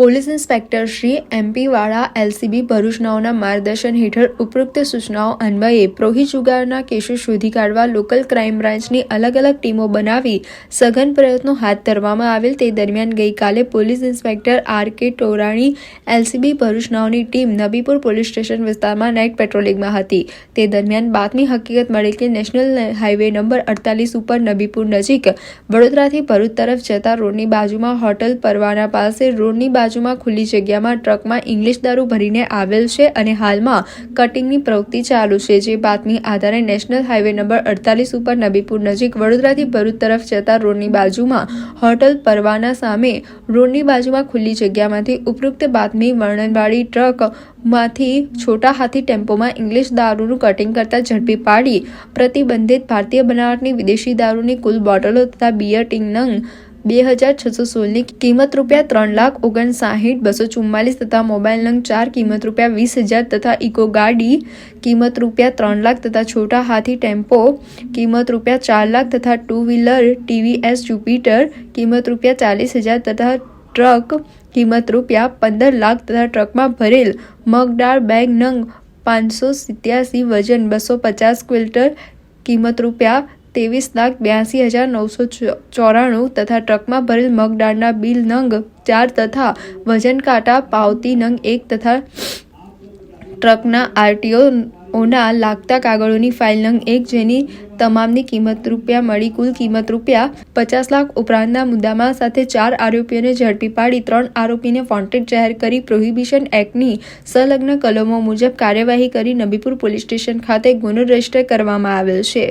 Police inspector Shri MP Vala LCB ભરૂચનાઓના માર્ગદર્શન હેઠળ ઉપરોક્ત સૂચનાઓ અન્વયે પ્રોહી જુગારના કેસો શોધી કાઢવા લોકલ ક્રાઇમ બ્રાન્ચની અલગ અલગ ટીમો બનાવી સઘન પ્રયત્નો હાથ ધરવામાં આવેલ તે દરમિયાન ગઈકાલે police inspector R K Torani LCB ભરૂચનાઓની team Nabipur police station વિસ્તારમાં નાઇટ પેટ્રોલિંગમાં હતી. તે દરમિયાન બાતમી હકીકત મળી કે નેશનલ હાઈવે નંબર અડતાલીસ ઉપર નબીપુર નજીક વડોદરાથી ભરૂચ તરફ જતા રોડની બાજુમાં હોટલ પરવાના પાસે રોડની બાજુમાં ખુલ્લી જગ્યામાં ટ્રકમાં ઇંગ્લિશ દારૂ ભરીને આવેલ છે અને હાલમાં કટિંગની પ્રવૃત્તિ ચાલુ છે. જે બાતમી આધારે નેશનલ હાઈવે નંબર અડતાલીસ ઉપર નબીપુર નજીક વડોદરાથી ભરૂચ તરફ જતા રોડની બાજુમાં હોટલ પરવાના સામે રોડની બાજુમાં ખુલ્લી જગ્યામાંથી ઉપરોક્ત બાતમી વર્ણનવાળી ટ્રકમાંથી છોટા હાથી ટેમ્પોમાં ઇંગ્લિશ દારૂનું કટિંગ કરતા ઝડપી પાડી પ્રતિબંધિત ભારતીય બનાવટની વિદેશી દારૂની કુલ બોટલો તથા બિયર ટિંગ નંગ બે હજાર છસો સોળની કિંમત રૂપિયા ત્રણ લાખ ઓગણસાહીઠ બસો ચુમ્માલીસ તથા મોબાઈલ નંગ ચાર કિંમત રૂપિયા વીસ હજાર તથા ઇકો ગાડી કિંમત રૂપિયા ત્રણ લાખ તથા છોટા હાથી ટેમ્પો કિંમત રૂપિયા ચાર લાખ તથા ટુ વ્હીલર, ટીવીએસ, જુપિટર કિંમત રૂપિયા ચાલીસ હજાર તથા ટ્રક કિંમત રૂપિયા પંદર લાખ તથા ટ્રકમાં ભરેલ મગદાળ બેગ નંગ પાંચસો સિત્યાસી વજન બસો પચાસ ક્વિલ્ટર કિંમત રૂપિયા ત્રેવીસ લાખ બ્યાસી હજાર નવસો ચોરાણું તથા ટ્રકમાં ભરેલ મગદાળના બિલ નંગ ચાર તથા વજન કાંટા પાવતી નંગ એક તથા ટ્રકના આરટીઓ ઓના લાગતા કાગળોની ફાઇલ નંગ એક જેની તમામની કિંમત રૂપિયા મળી કુલ કિંમત રૂપિયા પચાસ લાખ ઉપરાંતના મુદ્દામાં સાથે ચાર આરોપીઓને ઝડપી પાડી ત્રણ આરોપીને વોન્ટેડ જાહેર કરી પ્રોહિબિશન એક્ટની સંલગ્ન કલમો મુજબ કાર્યવાહી કરી નબીપુર પોલીસ સ્ટેશન ખાતે ગુનો રજિસ્ટર કરવામાં આવેલ છે.